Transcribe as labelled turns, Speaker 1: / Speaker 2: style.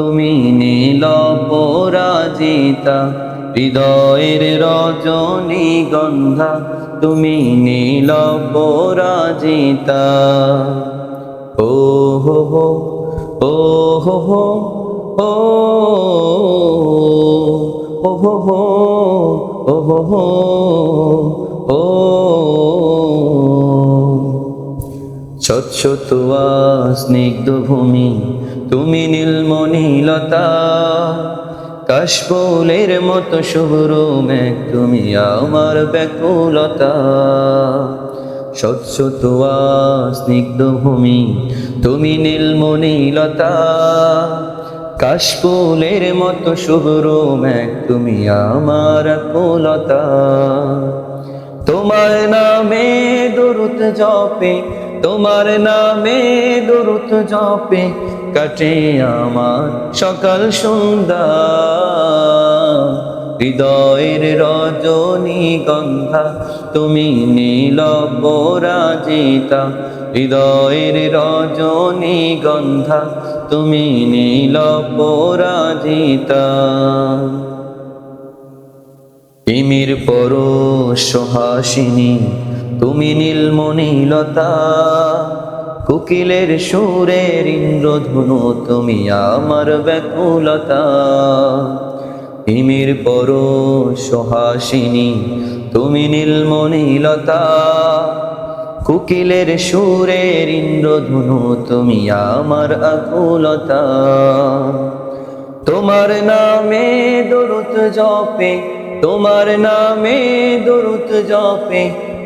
Speaker 1: তুমি নীল পরাজিতা, হৃদয়ের রজনী গন্ধা, তুমি নীল পরাজিতা। ও হো হো ও হো হো ও হো হো ও হো হো, ও। স্বচ্ছ তোয়া স্নিগ্ধ ভূমি, তুমি নীলমণিলতা কাশফুলের মতো শুভ্র মেঘ, তুমি আমার ব্যাকুলতা। স্বচ্ছ তোয়া স্নিগ্ধ ভূমি, তুমি নীলমণিলতা কাশফুলের মতো শুভ্র মেঘ, তুমি আমার কুলতা তোমার নামে দরুত জপে তোমার নামে দরুত জপে কাটে আমার সকাল সন্ধ্যা। হৃদয়ের রজনী গন্ধা, তুমি নীল পরাজিতা হৃদয়ের রজনী গন্ধা, তুমি নীল পরাজিতা তিমির পর সোহাসিনী তুমি নীলমণিলতা, কুকিলের সুরের ইন্দ্রধনু, তুমি আমার ব্যাকুলতা। তিমির পর সোহাসিনী তুমি নীলমণিলতা, কোকিলের সুরের ইন্দ্রধনু, তুমি আমার আকুলতা। তোমার নামে দরুত জপে, তোমার নামে দরুত জপে